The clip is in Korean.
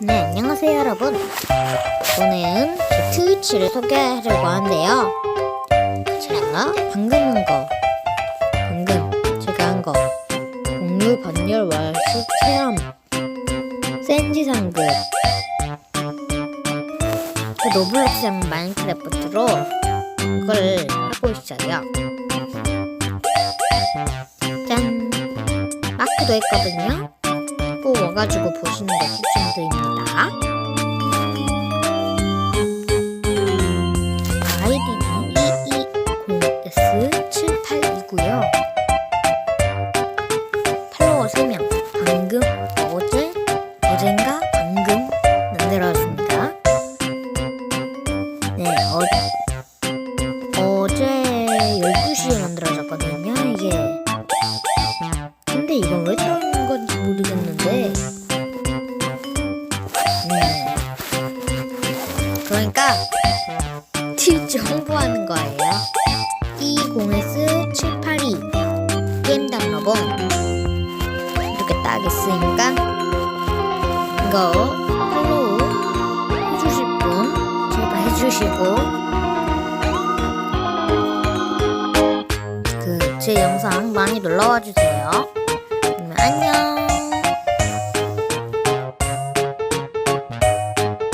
네, 안녕하세요, 여러분. 오늘은 제 트위치를 소개하려고 하는데요. 제가 방금 한 거, 방금 제가 한 거, 공유 번열 월수 체험, 센지 상급, 그 노블록스랑 마인크래프트로 이걸 하고 있어요. 짠! 마크도 했거든요. 꼭 와가지고 보시는 거 추천드립니다. 아이디는 220S78이고요. 팔로워 3명. 방금, 어제, 어젠가, 방금 만들었습니다. 네, 어, 어제 12시에 만들어졌거든요, 그러니까 트위치 홍보하는 거예요. 20S782 게임 다운로본 이렇게 딱 있으니까 이거 팔로우 해주실 분 제발 해주시고 그 제 영상 많이 놀러와 주세요. 안녕.